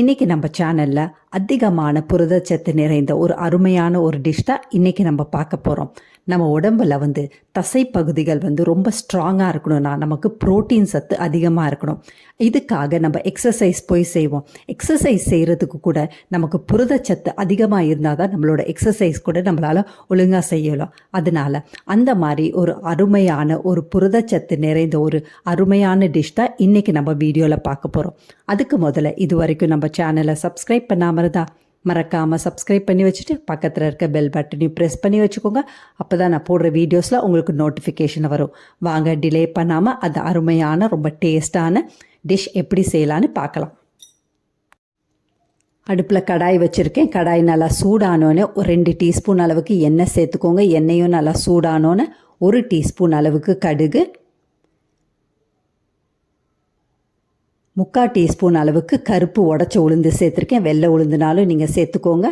இன்னைக்கு நம்ம சேனலில் அதிகமான புரதச்சத்து நிறைந்த ஒரு அருமையான ஒரு டிஷ் தான் இன்னைக்கு நம்ம பார்க்க போகிறோம் நம்ம உடம்பில் வந்து தசை பகுதிகள் வந்து ரொம்ப ஸ்ட்ராங்காக இருக்கணும்னா நமக்கு புரோட்டீன் சத்து அதிகமாக இருக்கணும். இதுக்காக நம்ம எக்ஸசைஸ் போய் செய்வோம். எக்ஸசைஸ் செய்கிறதுக்கு கூட நமக்கு புரதச்சத்து அதிகமாக இருந்தால் தான் நம்மளோட எக்ஸசைஸ் கூட நம்மளால் ஒழுங்காக செய்யலாம். அதனால் அந்த மாதிரி ஒரு அருமையான ஒரு புரதச்சத்து நிறைந்த ஒரு அருமையான டிஷ் தான் இன்றைக்கி நம்ம வீடியோவில் பார்க்க போகிறோம் அதுக்கு முதல்ல இது வரைக்கும் நம்ம சேனலை சப்ஸ்கிரைப் பண்ணாமல் இருந்தா மறக்காமல் சப்ஸ்கிரைப் பண்ணி வச்சுட்டு பக்கத்தில் இருக்க பெல் பட்டனையும் ப்ரெஸ் பண்ணி வச்சுக்கோங்க. அப்போ தான் நான் போடுற வீடியோஸில் உங்களுக்கு நோட்டிஃபிகேஷன் வரும். வாங்க டிலே பண்ணாமல் அது அருமையான ரொம்ப டேஸ்டான டிஷ் எப்படி செய்யலான்னு பார்க்கலாம். அடுப்பில் கடாய் வச்சுருக்கேன். கடாய் நல்லா சூடானோன்னே ஒரு ரெண்டு டீஸ்பூன் அளவுக்கு எண்ணெய் சேர்த்துக்கோங்க. எண்ணெயும் நல்லா சூடானோன்னே ஒரு டீஸ்பூன் அளவுக்கு கடுகு முக்கால் டீஸ்பூன் அளவுக்கு கருப்பு உடச்ச உளுந்து சேர்த்துருக்கேன். வெள்ளை உளுந்துனாலும் நீங்கள் சேர்த்துக்கோங்க.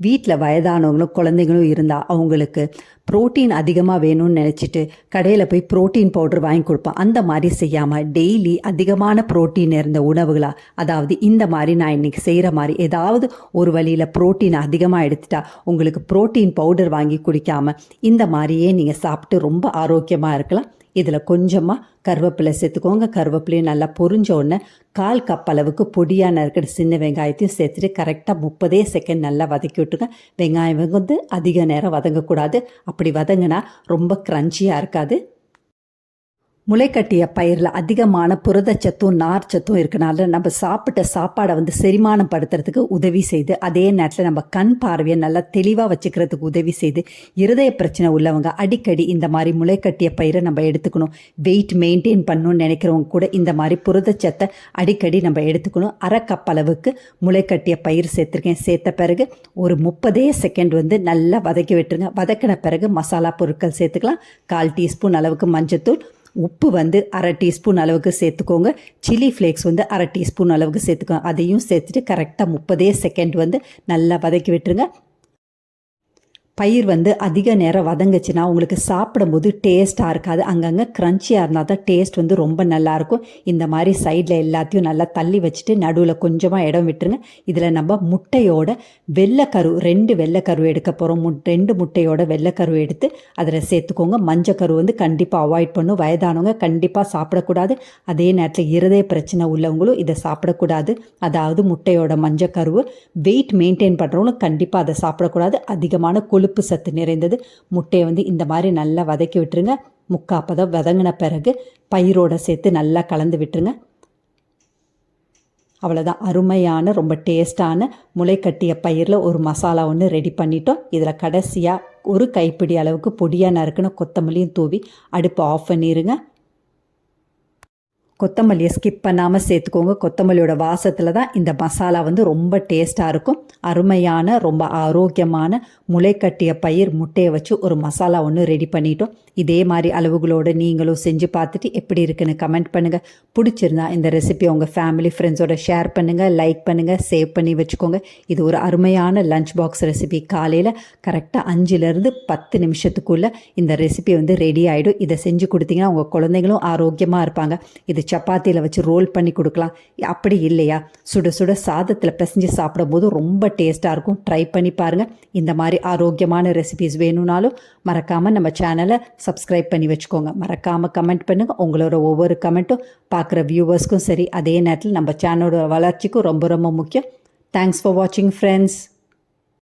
வீட்டில் வயதானவங்களும் குழந்தைங்களும் இருந்தால் அவங்களுக்கு ப்ரோட்டீன் அதிகமாக வேணும்னு நினச்சிட்டு கடையில் போய் ப்ரோட்டீன் பவுடர் வாங்கி கொடுப்போம் அந்த மாதிரி செய்யாமல் டெய்லி அதிகமான ப்ரோட்டீன் இருந்த உணவுகளாக அதாவது இந்த மாதிரி நான் இன்றைக்கி செய்கிற மாதிரி ஏதாவது ஒரு வழியில் ப்ரோட்டீன் அதிகமாக எடுத்துட்டா உங்களுக்கு ப்ரோட்டீன் பவுடர் வாங்கி குடிக்காமல் இந்த மாதிரியே நீங்கள் சாப்பிட்டு ரொம்ப ஆரோக்கியமாக இருக்கலாம். இதில் கொஞ்சமாக கருவேப்பிலை சேர்த்துக்கோங்க. கருவேப்பிலையும் நல்லா பொரிஞ்ச உடனே கால் கப் அளவுக்கு பொடியாக நறுக்கிற சின்ன வெங்காயத்தையும் சேர்த்துட்டு கரெக்டாக முப்பதே செகண்ட் நல்லா வதக்கி விட்டுருங்க. வெங்காயம் வந்து அதிக நேரம் வதங்கக்கூடாது. அப்படி வதங்கினா ரொம்ப க்ரன்ச்சியாக இருக்காது. முளைக்கட்டிய பயிரில் அதிகமான புரதச்சத்தும் நார்ச்சத்தும் இருக்கனால நம்ம சாப்பிட்ட சாப்பாடை வந்து செரிமானம் படுத்துறதுக்கு உதவி செய்து அதே நேரத்தில் நம்ம கண் பார்வையை நல்லா தெளிவாக வச்சுக்கிறதுக்கு உதவி செய்து இருதய பிரச்சனை உள்ளவங்க அடிக்கடி இந்த மாதிரி முளைக்கட்டிய பயிரை நம்ம எடுத்துக்கணும். வெயிட் மெயின்டைன் பண்ணணும்னு நினைக்கிறவங்க கூட இந்த மாதிரி புரதச்சத்தை அடிக்கடி நம்ம எடுத்துக்கணும். அரை கப் அளவுக்கு முளைக்கட்டிய பயிர் சேர்த்துருக்கேன். சேர்த்த பிறகு ஒரு முப்பதே செகண்ட் வந்து நல்லா வதக்கி விட்டுருங்க. வதக்கின பிறகு மசாலா பொருட்கள் சேர்த்துக்கலாம். கால் டீஸ்பூன் அளவுக்கு மஞ்சத்தூள் உப்பு வந்து அரை டீஸ்பூன் அளவுக்கு சேர்த்துக்கோங்க. சில்லி ஃப்ளேக்ஸ் வந்து அரை டீஸ்பூன் அளவுக்கு சேர்த்துக்கோங்க. அதையும் சேர்த்துட்டு கரெக்டாக முப்பதே செகண்ட் வந்து நல்லா வதக்கி விட்டுருங்க. பயிர் வந்து அதிக நேரம் வதங்குச்சுன்னா உங்களுக்கு சாப்பிடும்போது டேஸ்ட்டாக இருக்காது. அங்கங்கே க்ரன்ச்சியாக இருந்தால் தான் டேஸ்ட் வந்து ரொம்ப நல்லாயிருக்கும் இந்த மாதிரி சைடில் எல்லாத்தையும் நல்லா தள்ளி வச்சுட்டு நடுவில் கொஞ்சமாக இடம் விட்டுருங்க. இதில் நம்ம முட்டையோட வெள்ளைக்கரு ரெண்டு வெள்ளைக்கரு எடுக்க போகிறோம் மு ரெண்டு முட்டையோட வெள்ளைக்கரு எடுத்து அதில் சேர்த்துக்கோங்க. மஞ்சக்கரு வந்து கண்டிப்பாக அவாய்ட் பண்ணும். வயதானவங்க கண்டிப்பாக சாப்பிடக்கூடாது. அதே நேரத்தில் இருதய பிரச்சனை உள்ளவங்களும் இதை சாப்பிடக்கூடாது. அதாவது முட்டையோட மஞ்சக்கருவு வெயிட் மெயின்டைன் பண்ணுறவங்களும் கண்டிப்பாக அதை சாப்பிடக்கூடாது. அதிகமான கொழுப்பு கொழுப்பு சத்து நிறைந்தது. முட்டையை வந்து இந்த மாதிரி நல்லா வதக்கி விட்டுருங்க. முக்காப்பதம் வதங்கின பிறகு பயிரோடு சேர்த்து நல்லா கலந்து விட்டுருங்க. அவ்வளோதான் அருமையான ரொம்ப டேஸ்டான முளைக்கட்டிய பயிரில் ஒரு மசாலா ஒன்று ரெடி பண்ணிட்டோம். இதில் கடைசியாக ஒரு கைப்பிடி அளவுக்கு பொடியாக நறுக்குன்னு கொத்தமல்லியும் தூவி அடுப்பு ஆஃப் பண்ணிடுங்க கொத்தமல்லியை ஸ்கிப் பண்ணாமல் சேர்த்துக்கோங்க. கொத்தமல்லியோட வாசத்தில் தான் இந்த மசாலா வந்து ரொம்ப டேஸ்ட்டாக இருக்கும். அருமையான ரொம்ப ஆரோக்கியமான முளைக்கட்டிய பயிர் முட்டையை வச்சு ஒரு மசாலா ஒன்று ரெடி பண்ணிட்டோம். இதே மாதிரி அளவுகளோடு நீங்களும் செஞ்சு பார்த்துட்டு எப்படி இருக்குன்னு கமெண்ட் பண்ணுங்கள் பிடிச்சிருந்தா இந்த ரெசிபி உங்கள் ஃபேமிலி ஃப்ரெண்ட்ஸோட ஷேர் பண்ணுங்கள் லைக் பண்ணுங்கள் சேவ் பண்ணி வச்சுக்கோங்க. இது ஒரு அருமையான லஞ்ச் பாக்ஸ் ரெசிபி காலையில் கரெக்டாக அஞ்சுலேருந்து பத்து நிமிஷத்துக்குள்ளே இந்த ரெசிபி வந்து ரெடி ஆகிடும் இதை செஞ்சு கொடுத்தீங்கன்னா உங்கள் குழந்தைங்களும் ஆரோக்கியமாக இருப்பாங்க. இது சப்பாத்தியில் வச்சு ரோல் பண்ணி கொடுக்கலாம். அப்படி இல்லையா? சுட சுட சாதத்தில் பிசைஞ்சு சாப்பிடும்போது ரொம்ப டேஸ்ட்டாக இருக்கும். ட்ரை பண்ணி பாருங்கள் இந்த மாதிரி ஆரோக்கியமான ரெசிபிஸ் வேணும்னாலும் மறக்காமல் நம்ம சேனலை சப்ஸ்கிரைப் பண்ணி வச்சுக்கோங்க. மறக்காமல் கமெண்ட் பண்ணுங்கள் உங்களோட ஒவ்வொரு கமெண்ட்டும் பார்க்குற வியூவர்ஸ்க்கும் சரி அதே நேரத்தில் நம்ம சேனலோட வளர்ச்சிக்கும் ரொம்ப ரொம்ப முக்கியம். தேங்க்ஸ் ஃபார் வாட்சிங் ஃப்ரெண்ட்ஸ்